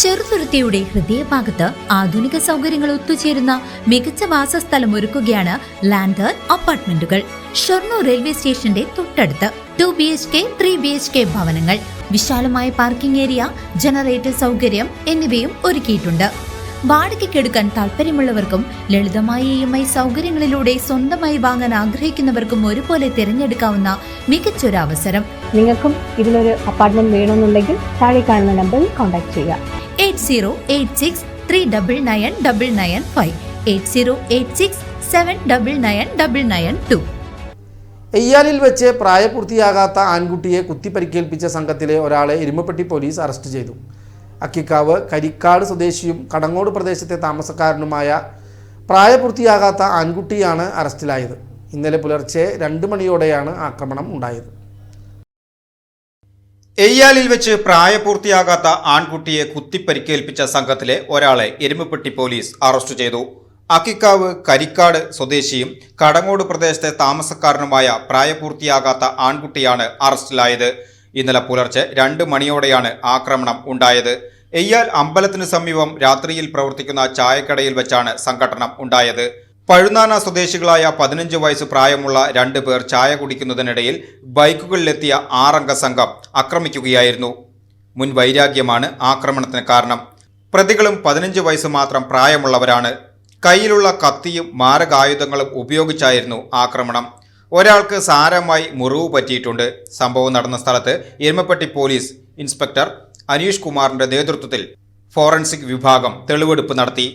ചെറുതുരുത്തിയുടെ ഹൃദയഭാഗത്ത് ആധുനിക സൗകര്യങ്ങൾ ഒത്തുചേരുന്ന മികച്ച വാസസ്ഥലം ഒരുക്കുകയാണ് ലാൻഡർ അപ്പാർട്ട്മെന്റുകൾ. ഷൊർണൂർ റെയിൽവേ സ്റ്റേഷന്റെ തൊട്ടടുത്ത്. Two B H K three B H K ഭവനങ്ങൾ. വിശാലമായ പാർക്കിംഗ് ഏരിയ ജനറേറ്റർ സൗകര്യം എന്നിവയും ഒരുക്കിയിട്ടുണ്ട്. വാടകയ്ക്കെടുക്കാൻ താല്പര്യമുള്ളവർക്കും ലളിതമായ ഇ എം ഐ സൗകര്യങ്ങളിലൂടെ സ്വന്തമായി വാങ്ങാൻ ആഗ്രഹിക്കുന്നവർക്കും ഒരുപോലെ തിരഞ്ഞെടുക്കാവുന്ന മികച്ചൊരു അവസരം നിങ്ങൾക്കും ഇതിലൊരു അപ്പാർട്ട്മെന്റ് വേണമെന്നുണ്ടെങ്കിൽ താഴെ കാണുന്ന നമ്പറിൽ കോൺടാക്ട് ചെയ്യുക. Eight zero eight six three double nine double nine five. Eight zero eight six seven double nine double nine two. എയ്യാലിൽ വെച്ച് പ്രായപൂർത്തിയാകാത്ത ആൺകുട്ടിയെ കുത്തിപ്പരിക്കേൽപ്പിച്ച സംഘത്തിലെ ഒരാളെ എരുമപ്പെട്ടി പോലീസ് അറസ്റ്റ് ചെയ്തു. അക്കിക്കാവ് കരിക്കാട് സ്വദേശിയും കടങ്ങോട് പ്രദേശത്തെ താമസക്കാരനുമായ പ്രായപൂർത്തിയാകാത്ത ആൺകുട്ടിയാണ് അറസ്റ്റിലായത്. ഇന്നലെ പുലർച്ചെ രണ്ട് മണിയോടെയാണ് ആക്രമണം ഉണ്ടായത്. എയ്യാലിൽ വെച്ച് പ്രായപൂർത്തിയാകാത്ത ആൺകുട്ടിയെ കുത്തിപ്പരിക്കേൽപ്പിച്ച സംഘത്തിലെ ഒരാളെ എരുമപ്പെട്ടി പോലീസ് അറസ്റ്റ് ചെയ്തു. അക്കിക്കാവ് കരിക്കാട് സ്വദേശിയും കടങ്ങോട് പ്രദേശത്തെ താമസക്കാരനുമായ പ്രായപൂർത്തിയാകാത്ത ആൺകുട്ടിയാണ് അറസ്റ്റിലായത്. ഇന്നലെ പുലർച്ചെ രണ്ട് മണിയോടെയാണ് ആക്രമണം ഉണ്ടായത്. എയ്യാൽ അമ്പലത്തിന് സമീപം രാത്രിയിൽ പ്രവർത്തിക്കുന്ന ചായക്കടയിൽ വെച്ചാണ് സംഘടന ഉണ്ടായത്. പഴുനാന സ്വദേശികളായ പതിനഞ്ച് വയസ്സ് പ്രായമുള്ള രണ്ട് പേർ ചായ കുടിക്കുന്നതിനിടയിൽ ബൈക്കുകളിലെത്തിയ ആറംഗ സംഘം ആക്രമിക്കുകയായിരുന്നു. മുൻ വൈരാഗ്യമാണ് ആക്രമണത്തിന് കാരണം. പ്രതികളും പതിനഞ്ച് വയസ്സ് മാത്രം പ്രായമുള്ളവരാണ്. കയ്യിലുള്ള കത്തിയും മാരകായുധങ്ങളും ഉപയോഗിച്ചായിരുന്നു ആക്രമണം. ഒരാൾക്ക് സാരമായി മുറിവ് പറ്റിയിട്ടുണ്ട്. സംഭവം നടന്ന സ്ഥലത്ത് എരുമപ്പെട്ടി പോലീസ് ഇൻസ്പെക്ടർ അനീഷ് കുമാറിന്റെ നേതൃത്വത്തിൽ ഫോറൻസിക് വിഭാഗം തെളിവെടുപ്പ് നടത്തി.